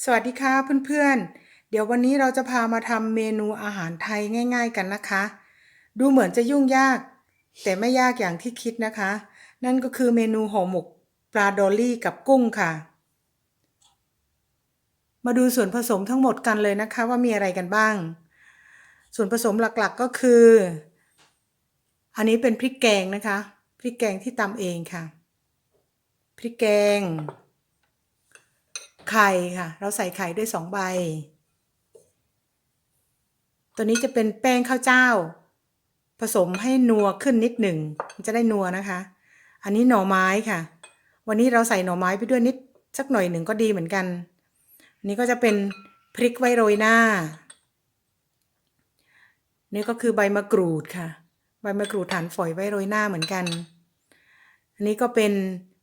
สวัสดีค่ะเพื่อนๆ เดี๋ยววันนี้เราจะพามาทำเมนูอาหารไทยง่าย ๆ กันนะคะ ดูเหมือนจะยุ่งยาก แต่ไม่ยากอย่างที่คิดนะคะ นั่นก็คือเมนูห่อหมกปลาดอลลี่กับกุ้งค่ะ มาดูส่วนผสมทั้งหมดกันเลยนะคะว่ามีอะไรกันบ้าง ส่วนผสมหลักๆก็คือ อันนี้เป็นพริกแกงนะคะ พริกแกงที่ตำเองค่ะ พริกแกง ไข่ค่ะ เราใส่ไข่ด้วยสองใบ ตัวนี้จะเป็นแป้งข้าวเจ้า ผสมให้นัวขึ้นนิดหนึ่งจะได้นัวนะคะ อันนี้หน่อไม้ค่ะ วันนี้เราใส่หน่อไม้ไปด้วยนิดสักหน่อยหนึ่งก็ดีเหมือนกัน อันนี้ก็จะเป็นพริกไว้โรยหน้า นี่ก็คือใบมะกรูดค่ะ ใบมะกรูดฐานฝอยไว้โรยหน้าเหมือนกัน อันนี้ก็เป็น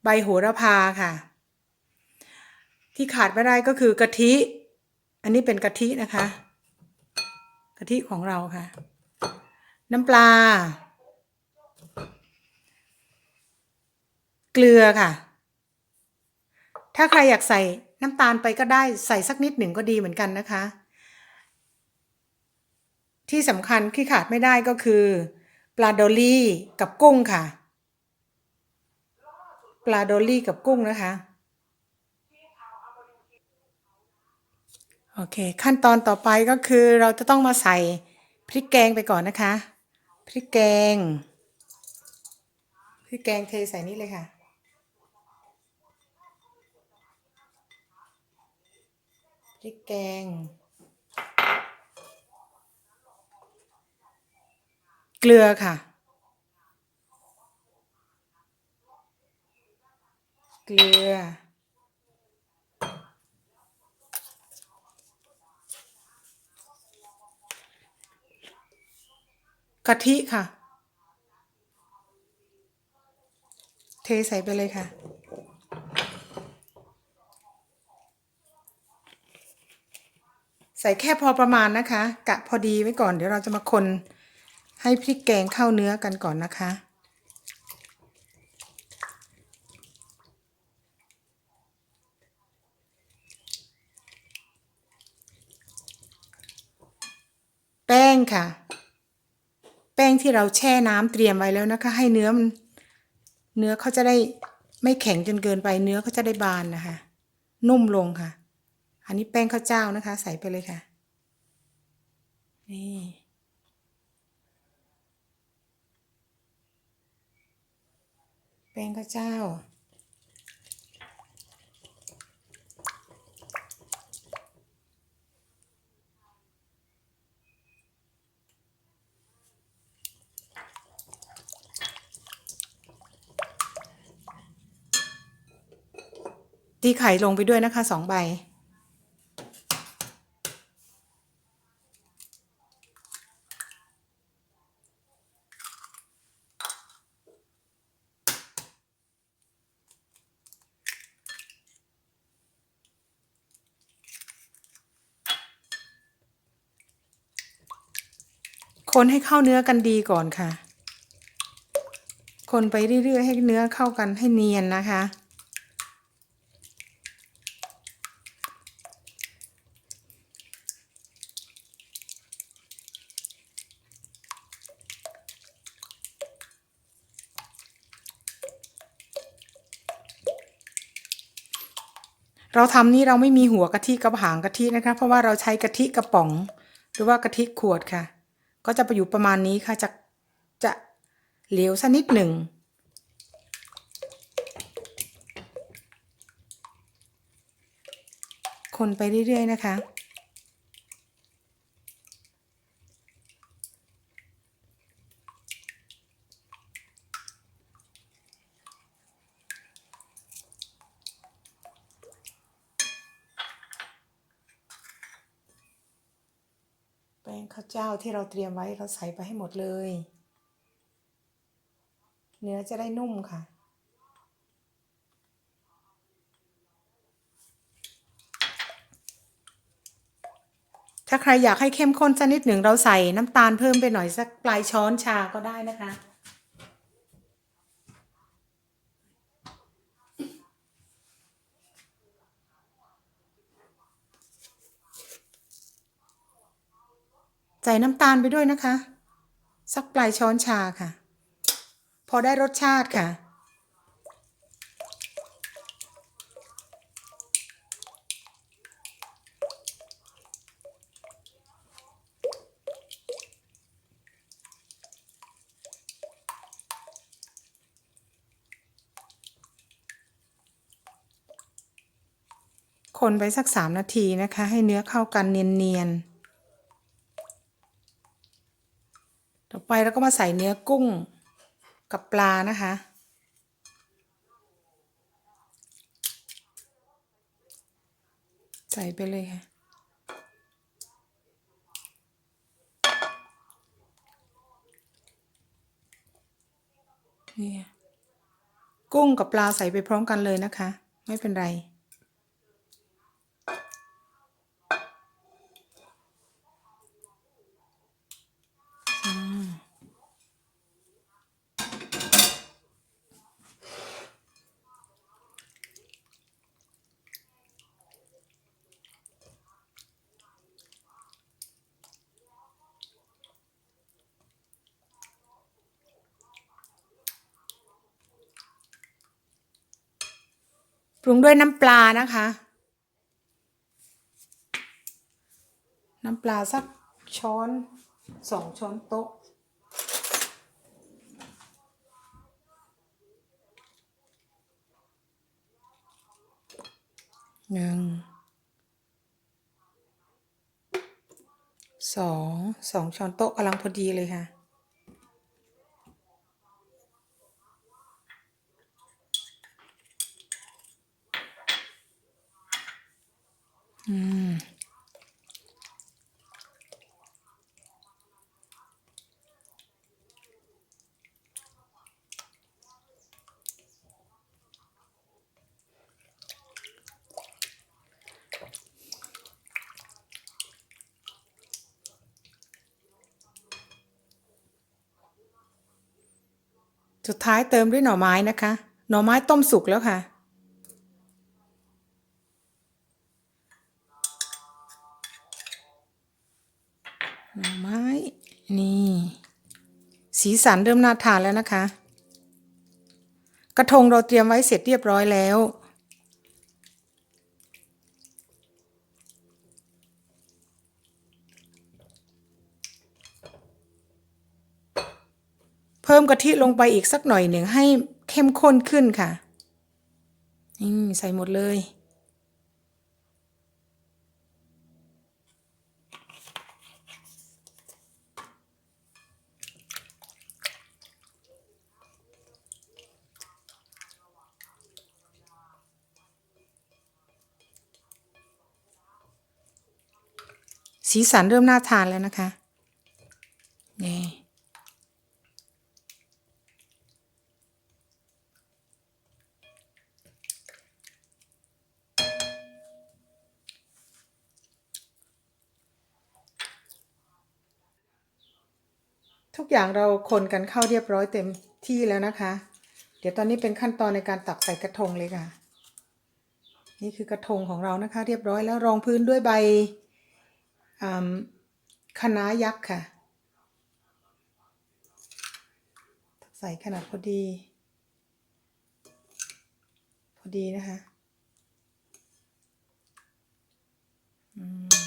ใบโหระพาค่ะ ที่ขาดไม่ได้ก็คือกะทิ อันนี้เป็นกะทินะคะ กะทิของเราค่ะ น้ำปลา เกลือค่ะ ถ้าใครอยากใส่น้ำตาลไปก็ได้ใส่สักนิดหนึ่งก็ดีเหมือนกันนะคะ ที่สำคัญที่ขาดไม่ได้ก็คือ ปลาดอลลี่กับกุ้งค่ะ ปลาดอลลี่กับกุ้งนะคะ โอเค ขั้นตอนต่อไปก็คือเราจะต้องมาใส่พริกแกงไปก่อนนะคะ พริกแกง พริกแกงเทใส่นี่เลยค่ะ พริกแกง เกลือค่ะ เกลือ กะทิค่ะ เทใส่ไปเลยค่ะ ใส่แค่พอประมาณนะคะ กะพอดีไว้ก่อน เดี๋ยวเราจะมาคนให้พริกแกงเข้าเนื้อกันก่อนนะคะแป้งค่ะ งที่เราแช่น้ำเตรียมไว้แล้วนะคะ ให้เนื้อมันเนื้อเขาจะได้ไม่แข็งจนเกินไปเนื้อเขาจะได้บานนะคะ นุ่มลงค่ะ อันนี้แป้งข้าวเจ้านะคะ ใส่ไปเลยค่ะนี่แป้งข้าวเจ้า ตีไข่ลงไปด้วยนะคะสองใบ คนให้เข้าเนื้อกันดีก่อนค่ะ คนไปเรื่อยๆให้เนื้อเข้ากันให้เนียนนะคะ เราทำนี่เราไม่มีหัวกะทิกับหางกะทินะคะ เพราะว่าเราใช้กะทิกระป๋อง หรือว่ากะทิขวดค่ะ ก็จะไปอยู่ประมาณนี้ค่ะจะจะเหลวสักนิดหนึ่งคนไปเรื่อยๆนะคะ ป้งข้าวเจ้าที่เราเตรียมไว้เราใส่ไปให้หมดเลย เนื้อจะได้นุ่มค่ะ ถ้าใครอยากให้เข้มข้นสักนิดหนึ่งเราใส่น้ำตาลเพิ่มไปหน่อยสักปลายช้อนชาก็ได้นะคะ ใส่น้ำตาลไปด้วยนะคะ สักปลายช้อนชาค่ะ พอได้รสชาติค่ะ คนไปสักสามนาทีนะคะ ให้เนื้อเข้ากันเนียนๆ ต่อไปเราก็มาใส่เนื้อกุ้งกับปลานะคะ ใส่ไปเลยค่ะนี่กุ้งกับปลาใส่ไปพร้อมกันเลยนะคะ ไม่เป็นไร ปรุงด้วยน้ำปลานะคะ น้ำปลาสักช้อนสองช้อนโต๊ะ หนึ่ง สอง สองช้อนโต๊ะกำลังพอดีเลยค่ะ อืม สุดท้ายเติมด้วยหน่อไม้นะคะ หน่อไม้ต้มสุกแล้วค่ะ หน่อไม้นี่ สีสันเริ่มน่าทานแล้วนะคะ กระทงเราเตรียมไว้เสร็จเรียบร้อยแล้ว กะทิลงไปอีกสักหน่อยหนึ่งให้เข้มข้นขึ้นค่ะนี่ใส่หมดเลย สีสันเริ่มน่าทานแล้วนะคะนี่ ทุกอย่างเราคนกันเข้าเรียบร้อยเต็มที่แล้วนะคะ เดี๋ยวตอนนี้เป็นขั้นตอนในการตักใส่กระทงเลยค่ะ นี่คือกระทงของเรานะคะ เรียบร้อยแล้วรองพื้นด้วยใบอ่าคะน้ายักษ์ค่ะ ใส่ขนาดพอดี พอดีนะคะ อืม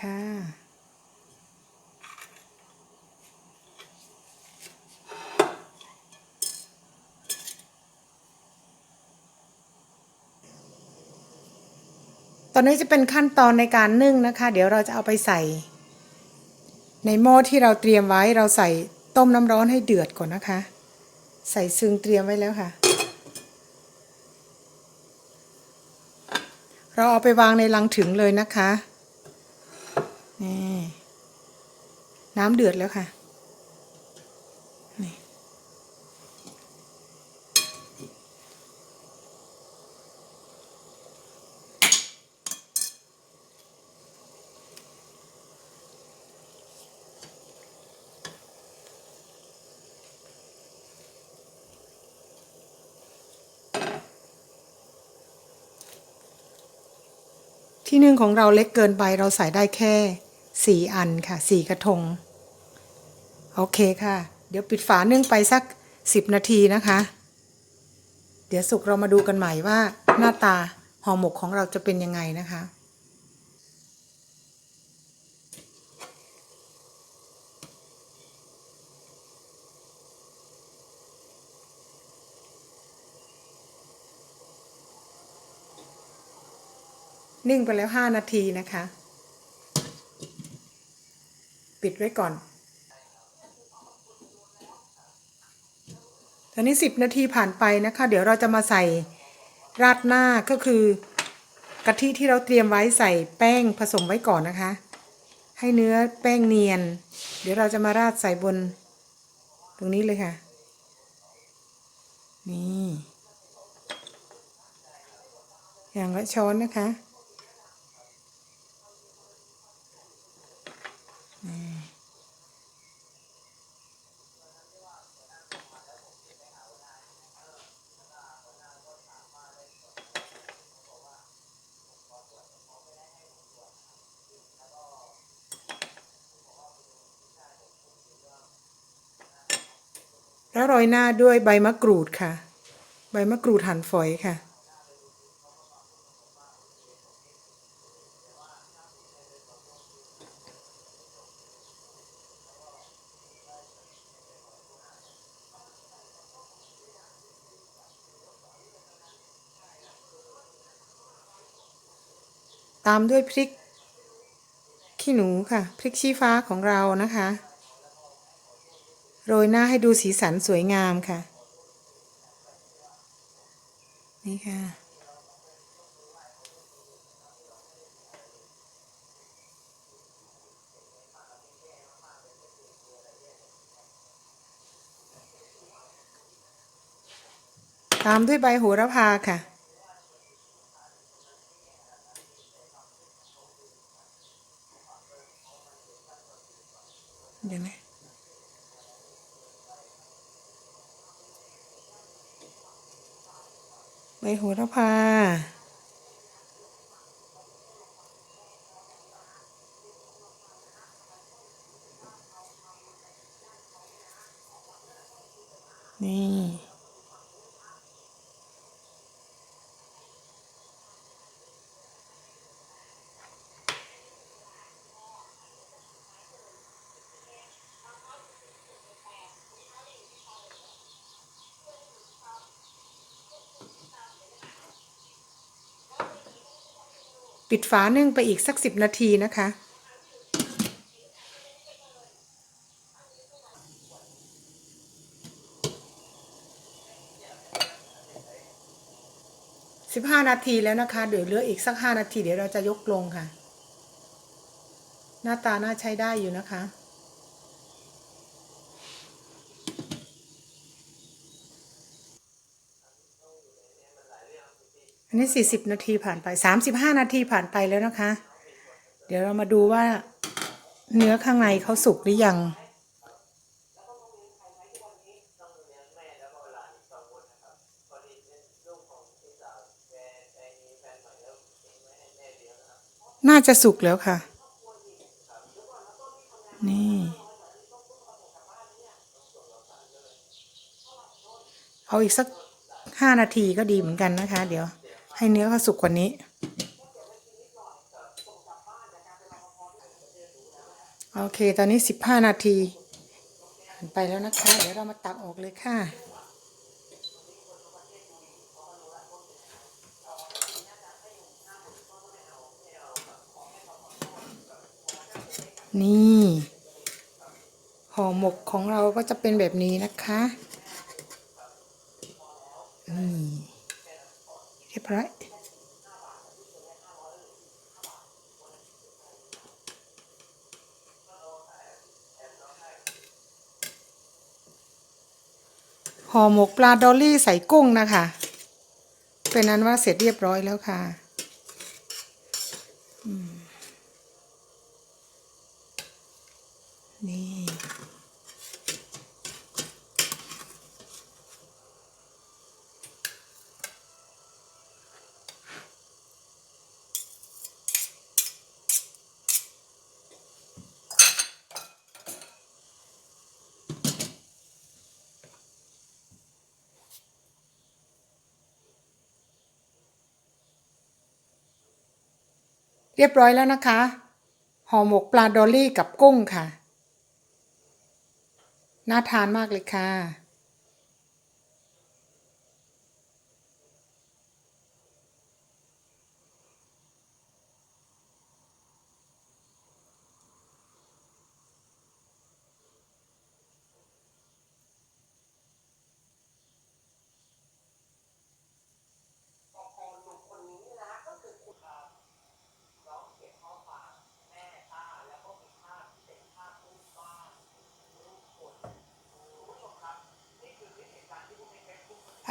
ค่ะ ตอนนี้จะเป็นขั้นตอนในการนึ่งนะคะ เดี๋ยวเราจะเอาไปใส่ ในหม้อที่เราเตรียมไว้เราใส่ต้มน้ำร้อนให้เดือดก่อนนะคะ ใส่ซึ่งเตรียมไว้แล้วค่ะ เราเอาไปวางในลังถึงเลยนะคะ นี่น้ำเดือดแล้วค่ะ นี่ ที่นึ่งของเราเล็กเกินไปเราใส่ได้แค่ สี่อันค่ะสี่กระทง โอเคค่ะ เดี๋ยวปิดฝานึ่งไปสักสิบนาทีนะคะ เดี๋ยวสุกเรามาดูกันใหม่ว่าหน้าตาห่อหมกของเราจะเป็นยังไงนะคะนิ่งไปแล้ว 5 นาทีนะคะ ปิดไว้ก่อนตอนนี้ 10 นาทีผ่านไปนะคะ เดี๋ยวเราจะมาใส่ราดหน้าก็คือกะทิที่เราเตรียมไว้ใส่แป้งผสมไว้ก่อนนะคะ ให้เนื้อแป้งเนียน เดี๋ยวเราจะมาราดใส่บน ตรงนี้เลยค่ะ นี่ อย่างละช้อนนะคะ แล้วโรยหน้าด้วยใบมะกรูดค่ะ ใบมะกรูดหั่นฝอยค่ะ ตามด้วยพริกขี้หนูค่ะ พริกชี้ฟ้าของเรานะคะ โรยหน้าให้ดูสีสันสวยงามค่ะ นี่ค่ะ ตามด้วยใบโหระพาค่ะเดี๋ยวนะ ใบโหระพา นี่ ปิดฝานึ่งไปอีกสักสิบนาทีนะคะ สิบห้านาทีแล้วนะคะ เดี๋ยวเหลืออีกสักห้านาทีเดี๋ยวเราจะยกลงค่ะ หน้าตาน่าใช้ได้อยู่นะคะ อันนี้สี่สิบนาทีผ่านไปสามสิบห้านาทีผ่านไปแล้วนะคะ เดี๋ยวเรามาดูว่าเนื้อข้างในเขาสุกหรือยัง น่าจะสุกแล้วค่ะ นี่ เอาอีกสักห้านาทีก็ดีเหมือนกันนะคะ เดี๋ยว ให้เนื้อเขาสุกกว่านี้ โอเค ตอนนี้สิบห้านาทีผ่านไปแล้วนะคะ เดี๋ยวเรามาตักออกเลยค่ะนี่ห่อหมกของเราก็จะเป็นแบบนี้นะคะ เรียบร้อยห่อหมกปลาดอลลี่ใส่กุ้งนะคะ เป็นนั้นว่าเสร็จเรียบร้อยแล้วค่ะอืมนี่ เรียบร้อยแล้วนะคะ ห่อหมกปลาดอลลี่กับกุ้งค่ะ น่าทานมากเลยค่ะ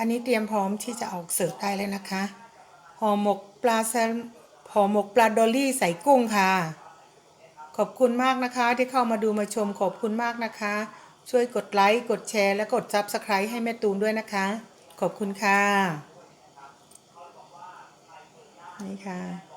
อันนี้เตรียมพร้อมที่จะออกเสิร์ฟได้เลยนะคะห่อหมกปลาแซลห่อหมกปลาดอลลี่ใส่กุ้งค่ะ ขอบคุณมากนะคะที่เข้ามาดูมาชมขอบคุณมากนะคะ ช่วยกดไลค์กดแชร์และกดซับสไครต์ให้แม่ตูนด้วยนะคะ ขอบคุณค่ะ นี่ค่ะ